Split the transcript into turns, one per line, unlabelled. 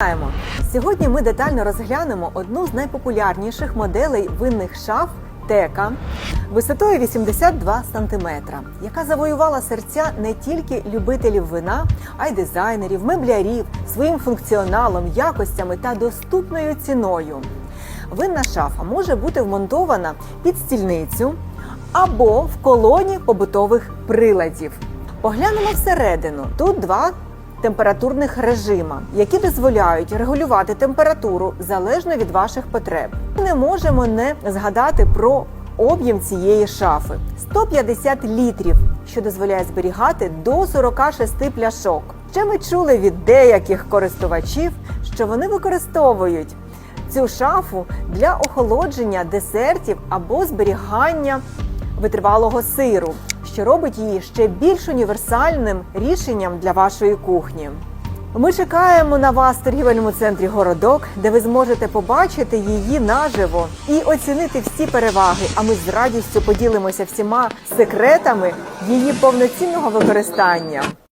Вітаємо! Сьогодні ми детально розглянемо одну з найпопулярніших моделей винних шаф Тека висотою 82 см, яка завоювала серця не тільки любителів вина, а й дизайнерів, меблярів своїм функціоналом, якостями та доступною ціною. Винна шафа може бути вмонтована під стільницю або в колоні побутових приладів. Поглянемо всередину. Тут два температурних режима, які дозволяють регулювати температуру залежно від ваших потреб. Не можемо не згадати про об'єм цієї шафи 150 літрів, що дозволяє зберігати до 46 пляшок. Ще ми чули від деяких користувачів, що вони використовують цю шафу для охолодження десертів або зберігання витривалого сиру, що робить її ще більш універсальним рішенням для вашої кухні. Ми чекаємо на вас в торгівельному центрі Городок, де ви зможете побачити її наживо і оцінити всі переваги. А ми з радістю поділимося всіма секретами її повноцінного використання.